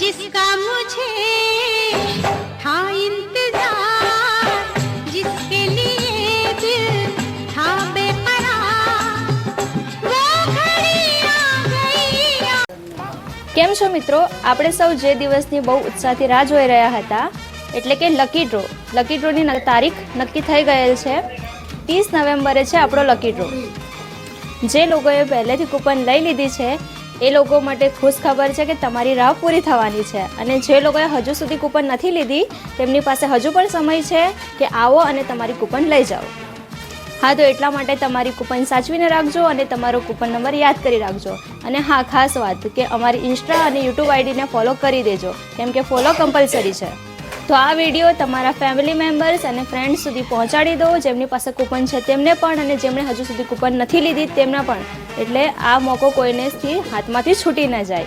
जिसका मुझे था इंतजार जिसके लिए दिल था बेकरार वो घड़ी आ गई કેમ છો મિત્રો આપણે સૌ જે દિવસની બહુ ઉત્સાહથી રાહ જોઈ રહ્યા હતા એટલે કે લકી ડ્રો લકી ડ્રોની ન- તારીખ નક્કી થઈ ગયેલ છે ત્રીસ નવેમ્બરે છે આપણો લકી ડ્રો જે લોકોએ પહેલેથી કૂપન લઈ લીધી છે એ લોકો માટે ખુશ ખબર છે કે તમારી રાહ પૂરી થવાની છે. અને જે લોકોએ હજુ સુધી કૂપન નથી લીધી, તેમની પાસે હજુ પણ સમય છે કે આવો અને તમારી કૂપન લઈ જાઓ. હા, તો એટલા માટે તમારી કૂપન સાચવીને રાખજો અને તમારો કૂપન નંબર યાદ કરી રાખજો. અને હા, ખાસ વાત કે અમારી ઇન્સ્ટા અને યુટ્યુબ આઈડીને ફોલો કરી દેજો. કેમ કે ફોલો કમ્પલસરી છે. તો આ વીડિયો તમારા ફેમિલી મેમ્બર્સ અને ફ્રેન્ડ્સ સુધી પહોંચાડી દો. જેમની પાસે કૂપન છે તેમને પણ અને જેમણે હજુ સુધી કૂપન નથી લીધી તેમના પણ. એટલે આ મોકો કોઈનેથી હાથમાંથી છૂટી ન જાય.